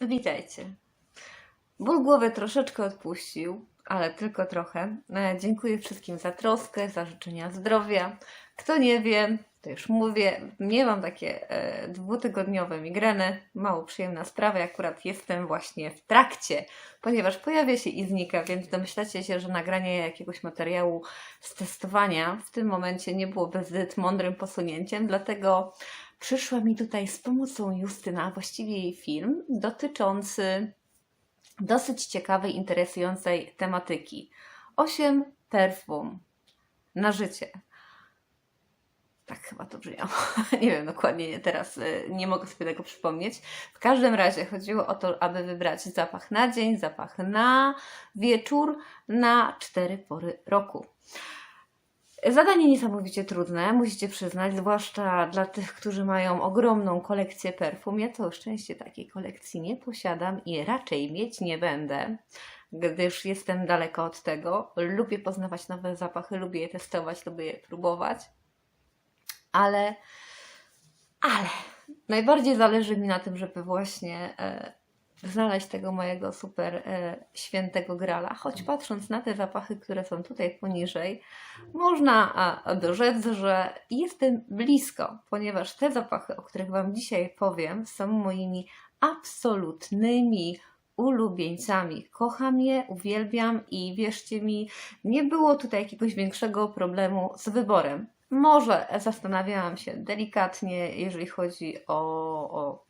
Witajcie. Ból głowy troszeczkę odpuścił, ale tylko trochę. E, Dziękuję wszystkim za troskę, za życzenia zdrowia. Kto nie wie, to już mówię, miewam takie e, dwutygodniowe migreny. Mało przyjemna sprawa, akurat jestem właśnie w trakcie, ponieważ pojawia się i znika, więc domyślacie się, że nagranie jakiegoś materiału z testowania w tym momencie nie byłoby zbyt mądrym posunięciem, dlatego przyszła mi tutaj z pomocą Justyna, a właściwie jej film dotyczący dosyć ciekawej, interesującej tematyki. Osiem perfum na życie. Tak chyba to brzmiało. Nie wiem dokładnie teraz, y, nie mogę sobie tego przypomnieć. W każdym razie chodziło o to, aby wybrać zapach na dzień, zapach na wieczór, na cztery pory roku. Zadanie niesamowicie trudne, musicie przyznać, zwłaszcza dla tych, którzy mają ogromną kolekcję perfum. Ja to szczęście takiej kolekcji nie posiadam i raczej mieć nie będę, gdyż jestem daleko od tego. Lubię poznawać nowe zapachy, lubię je testować, lubię je próbować, ale, ale najbardziej zależy mi na tym, żeby właśnie e, znaleźć tego mojego super e, świętego grala. Choć patrząc na te zapachy, które są tutaj poniżej, można a, dorzec, że jestem blisko, ponieważ te zapachy, o których Wam dzisiaj powiem, są moimi absolutnymi ulubieńcami. Kocham je, uwielbiam i wierzcie mi, nie było tutaj jakiegoś większego problemu z wyborem. Może zastanawiałam się delikatnie, jeżeli chodzi o, o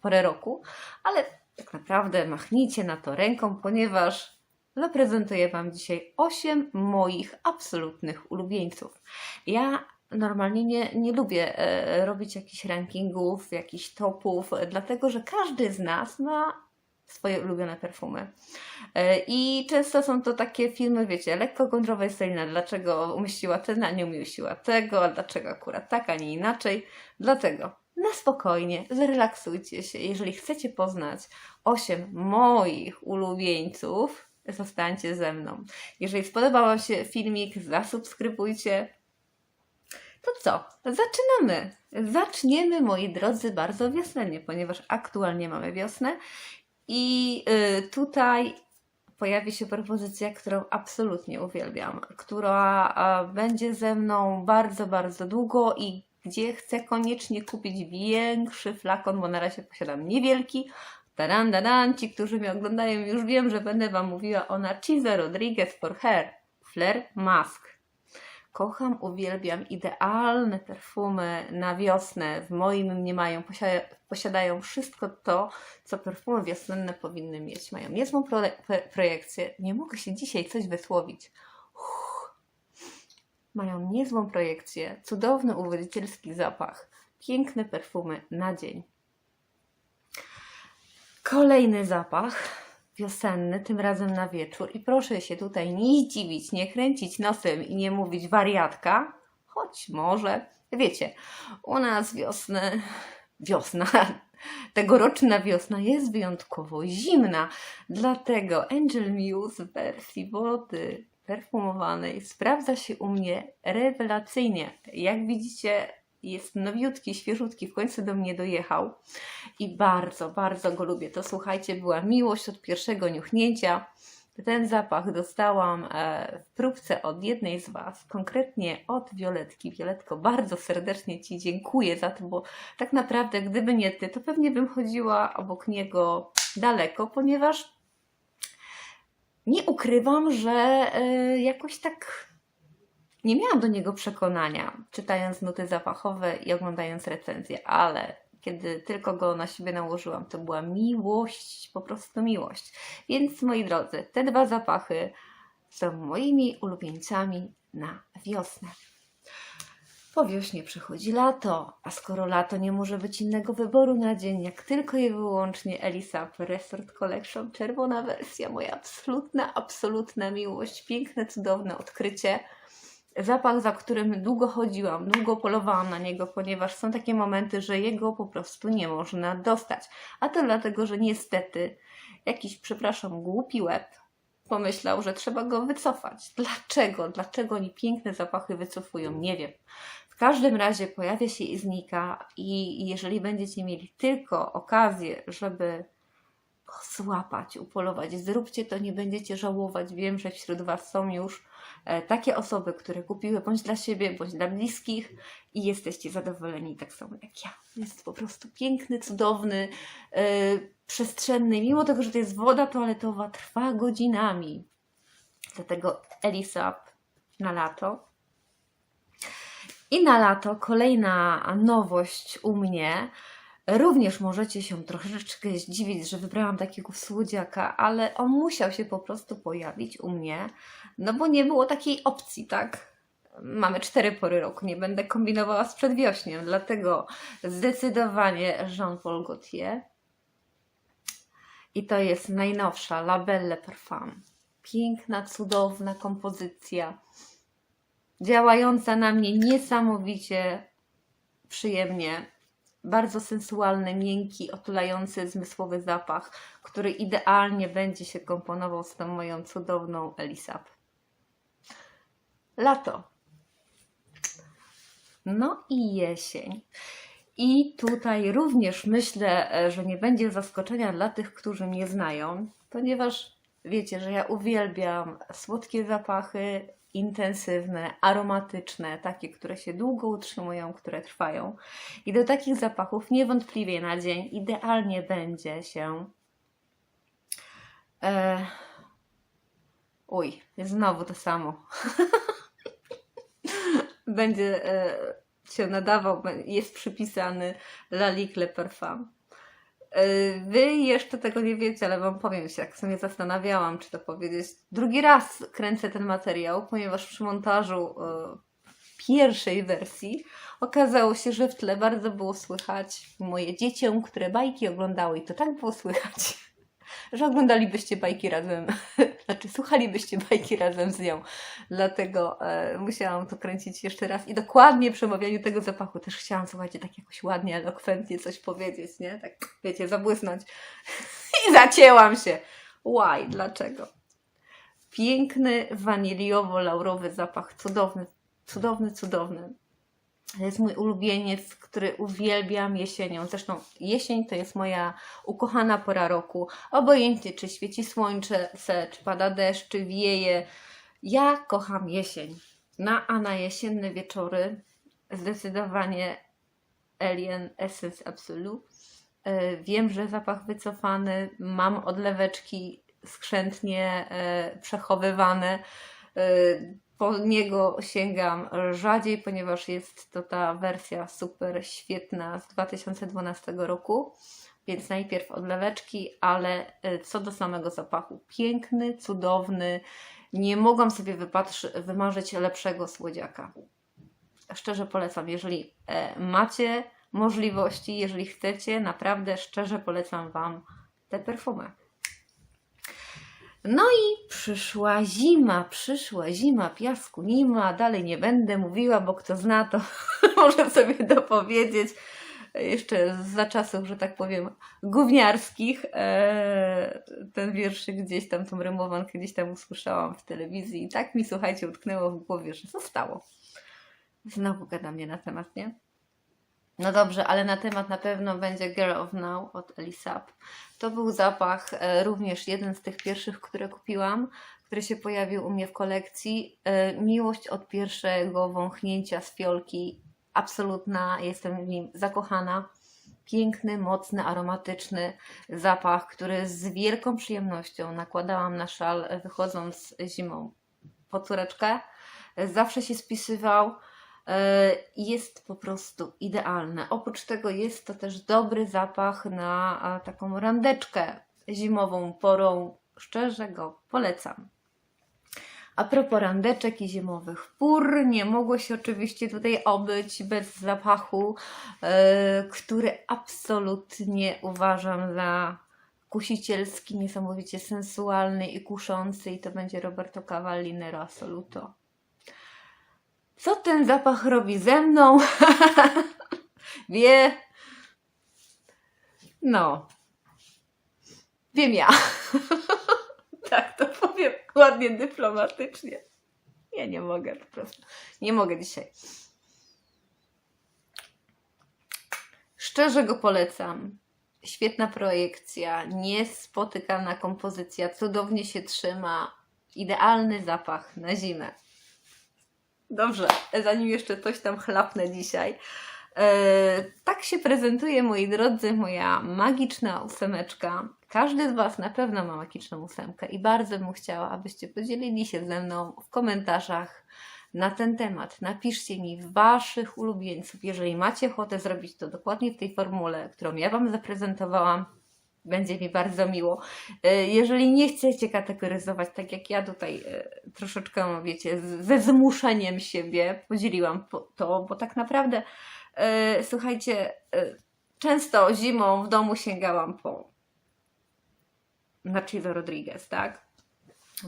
porę roku, ale tak naprawdę machnijcie na to ręką, ponieważ zaprezentuję Wam dzisiaj 8 moich absolutnych ulubieńców. Ja normalnie nie, nie lubię e, robić jakichś rankingów, jakichś topów, dlatego że każdy z nas ma swoje ulubione perfumy. E, I często są to takie filmy, wiecie, lekko kontrowersyjne. Dlaczego umieściła ten, a nie umieściła tego, dlaczego akurat tak, a nie inaczej. Dlatego na spokojnie, zrelaksujcie się. Jeżeli chcecie poznać 8 moich ulubieńców, zostańcie ze mną. Jeżeli spodobał Wam się filmik, zasubskrybujcie. To co? Zaczynamy! Zaczniemy, moi drodzy, bardzo wiosennie, ponieważ aktualnie mamy wiosnę i y, tutaj pojawi się propozycja, którą absolutnie uwielbiam, która będzie ze mną bardzo, bardzo długo i gdzie chcę koniecznie kupić większy flakon, bo na razie posiadam niewielki. Taran, taran, ci, którzy mnie oglądają, już wiem, że będę Wam mówiła o Narciso Rodriguez for Hair Flair Mask. Kocham, uwielbiam idealne perfumy na wiosnę. W moim mniemają posiadają, wszystko to, co perfumy wiosenne powinny mieć. Mają niezłą pro, pro, projekcję. Nie mogę się dzisiaj coś wysłowić. Uff. Mają niezłą projekcję, cudowny, uwodzicielski zapach, piękne perfumy na dzień. Kolejny zapach wiosenny, tym razem na wieczór. I proszę się tutaj nie zdziwić, nie kręcić nosem i nie mówić wariatka, choć może, wiecie, u nas wiosny, wiosna, tegoroczna wiosna jest wyjątkowo zimna, dlatego Angel Muse w wersji wody perfumowanej sprawdza się u mnie rewelacyjnie. Jak widzicie, jest nowiutki, świeżutki, w końcu do mnie dojechał i bardzo, bardzo go lubię. To słuchajcie, była miłość od pierwszego niuchnięcia. Ten zapach dostałam e, w próbce od jednej z Was, konkretnie od Violetki. Violetko, bardzo serdecznie Ci dziękuję za to, bo tak naprawdę, gdyby nie Ty, to pewnie bym chodziła obok niego daleko, ponieważ nie ukrywam, że e, jakoś tak nie miałam do niego przekonania, czytając nuty zapachowe i oglądając recenzję, ale kiedy tylko go na siebie nałożyłam, to była miłość, po prostu miłość. Więc moi drodzy, te dwa zapachy są moimi ulubieńcami na wiosnę. Po wiośnie przychodzi lato, a skoro lato nie może być innego wyboru na dzień, jak tylko i wyłącznie Elisa Resort Collection, czerwona wersja, moja absolutna, absolutna miłość, piękne, cudowne odkrycie zapach, za którym długo chodziłam, długo polowałam na niego, ponieważ są takie momenty, że jego po prostu nie można dostać. A to dlatego, że niestety jakiś, przepraszam, głupi łeb pomyślał, że trzeba go wycofać. Dlaczego? Dlaczego oni piękne zapachy wycofują? Nie wiem. Każdym razie pojawia się i znika, i jeżeli będziecie mieli tylko okazję, żeby złapać, upolować, zróbcie to, nie będziecie żałować. Wiem, że wśród Was są już e, takie osoby, które kupiły bądź dla siebie, bądź dla bliskich i jesteście zadowoleni tak samo jak ja. Jest po prostu piękny, cudowny, e, przestrzenny. Mimo tego, że to jest woda toaletowa, trwa godzinami. Dlatego Elisab na lato. I na lato kolejna nowość u mnie. Również możecie się troszeczkę zdziwić, że wybrałam takiego słodziaka, ale on musiał się po prostu pojawić u mnie, no bo nie było takiej opcji, tak? Mamy cztery pory roku, nie będę kombinowała z przedwiośniem, dlatego zdecydowanie Jean-Paul Gaultier. I to jest najnowsza La Belle Parfum. Piękna, cudowna kompozycja, działająca na mnie niesamowicie przyjemnie bardzo sensualny, miękki, otulający, zmysłowy zapach, który idealnie będzie się komponował z tą moją cudowną Elisab. Lato. No i jesień. I tutaj również myślę, e, że nie będzie zaskoczenia dla tych, którzy mnie znają, ponieważ wiecie, że ja uwielbiam słodkie zapachy, intensywne, aromatyczne, takie, które się długo utrzymują, które trwają. I do takich zapachów niewątpliwie na dzień idealnie będzie się. E... Uj, znowu to samo. będzie e, się nadawał, jest przypisany Lalique Le Parfum. E, Wy jeszcze tego nie wiecie, ale Wam powiem się, jak sobie zastanawiałam, czy to powiedzieć. Drugi raz kręcę ten materiał, ponieważ przy montażu e, pierwszej wersji okazało się, że w tle bardzo było słychać moje dziecię, które bajki oglądały i to tak było słychać, że oglądalibyście bajki razem, znaczy słuchalibyście bajki razem z nią. Dlatego e, musiałam to kręcić jeszcze raz i dokładnie przy omawianiu tego zapachu też chciałam, słuchajcie, tak jakoś ładnie, elokwentnie coś powiedzieć, nie? Tak, wiecie, zabłysnąć. I zacięłam się. Why? Dlaczego? Piękny, waniliowo-laurowy zapach, cudowny, cudowny, cudowny. To jest mój ulubieniec, który uwielbiam jesienią. Zresztą jesień to jest moja ukochana pora roku. Obojętnie, czy świeci słońce, czy pada deszcz, czy wieje. Ja kocham jesień. Na, a na jesienne wieczory zdecydowanie Alien Essence Absolu. E, Wiem, że zapach wycofany, mam odleweczki skrzętnie e, przechowywane. E, po niego sięgam rzadziej, ponieważ jest to ta wersja super świetna z 2012 roku. Więc najpierw odleweczki, ale e, co do samego zapachu, piękny, cudowny. Nie mogłam sobie wymarzyć lepszego słodziaka. Szczerze polecam, jeżeli e, macie możliwości, jeżeli chcecie, naprawdę szczerze polecam Wam te perfumy. No i przyszła zima, przyszła zima, piasku nie ma, dalej nie będę mówiła, bo kto zna, to może sobie dopowiedzieć. Jeszcze za czasów, że tak powiem, gówniarskich. E, ten wierszyk gdzieś tam, tą rymowankę gdzieś tam usłyszałam w telewizji i tak mi, słuchajcie, utknęło w głowie, że zostało. Znowu gada mnie na temat, nie? No dobrze, ale na temat na pewno będzie Girl of Now od Elisab. To był zapach, e, również jeden z tych pierwszych, które kupiłam, który się pojawił u mnie w kolekcji. E, miłość od pierwszego wąchnięcia z fiolki, absolutna, jestem w nim zakochana. Piękny, mocny, aromatyczny zapach, który z wielką przyjemnością nakładałam na szal, wychodząc zimą po córeczkę. Zawsze się spisywał jest po prostu idealne. Oprócz tego jest to też dobry zapach na taką randeczkę zimową porą. Szczerze go polecam. A propos randeczek i zimowych pór, nie mogło się oczywiście tutaj obyć bez zapachu, e, który absolutnie uważam za kusicielski, niesamowicie sensualny i kuszący i to będzie Roberto Cavalli Nero Assoluto. Co ten zapach robi ze mną? Wie. No. Wiem ja. tak to powiem ładnie dyplomatycznie. Ja nie mogę po prostu. Nie mogę dzisiaj. Szczerze go polecam. Świetna projekcja, niespotykana kompozycja, cudownie się trzyma. Idealny zapach na zimę. Dobrze, zanim jeszcze coś tam chlapnę dzisiaj. E, tak się prezentuje, moi drodzy, moja magiczna ósemeczka. Każdy z Was na pewno ma magiczną ósemkę i bardzo bym chciała, abyście podzielili się ze mną w komentarzach na ten temat. Napiszcie mi Waszych ulubieńców. Jeżeli macie ochotę zrobić to dokładnie w tej formule, którą ja Wam zaprezentowałam, będzie mi bardzo miło. E, Jeżeli nie chcecie kategoryzować, tak jak ja tutaj e, troszeczkę, wiecie, ze zmuszeniem siebie podzieliłam po- to, bo tak naprawdę, e, słuchajcie, często zimą w domu sięgałam po Nachido Rodriguez, tak?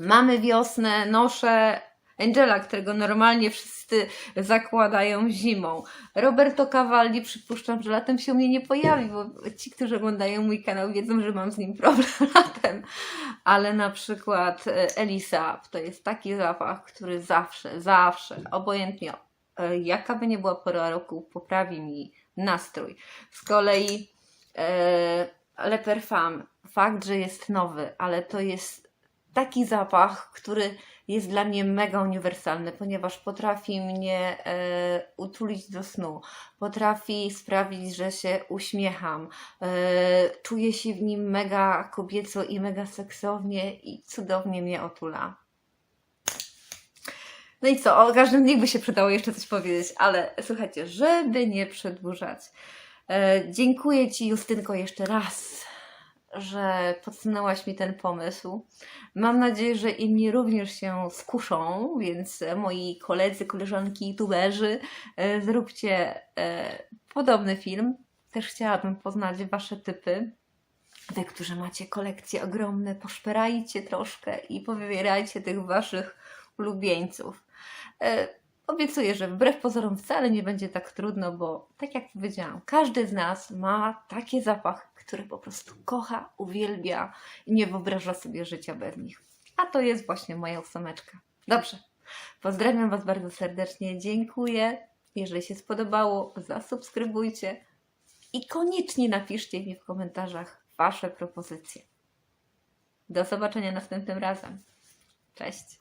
Mamy wiosnę, noszę Angela, którego normalnie wszyscy zakładają zimą. Roberto Cavalli przypuszczam, że latem się u mnie nie pojawi, bo ci, którzy oglądają mój kanał wiedzą, że mam z nim problem latem. Ale na przykład e, Elisa to jest taki zapach, który zawsze, zawsze, obojętnie e, jaka by nie była pora roku, poprawi mi nastrój. Z kolei e, Le Parfum, fakt, że jest nowy, ale to jest taki zapach, który jest dla mnie mega uniwersalny, ponieważ potrafi mnie e, utulić do snu, potrafi sprawić, że się uśmiecham, e, czuję się w nim mega kobieco i mega seksownie i cudownie mnie otula. No i co, o każdym dniu by się przydało jeszcze coś powiedzieć, ale słuchajcie, żeby nie przedłużać, e, dziękuję Ci Justynko jeszcze raz, że podsunęłaś mi ten pomysł. Mam nadzieję, że inni również się skuszą, więc moi koledzy, koleżanki, youtuberzy, e, zróbcie e, podobny film. Też chciałabym poznać Wasze typy. Wy, którzy macie kolekcje ogromne, poszperajcie troszkę i powybierajcie tych Waszych ulubieńców. E, Obiecuję, że wbrew pozorom wcale nie będzie tak trudno, bo tak jak powiedziałam, każdy z nas ma taki zapach, który po prostu kocha, uwielbia i nie wyobraża sobie życia bez nich. A to jest właśnie moja ósemeczka. Dobrze. Pozdrawiam Was bardzo serdecznie. Dziękuję. Jeżeli się spodobało, zasubskrybujcie i koniecznie napiszcie mi w komentarzach Wasze propozycje. Do zobaczenia następnym razem. Cześć.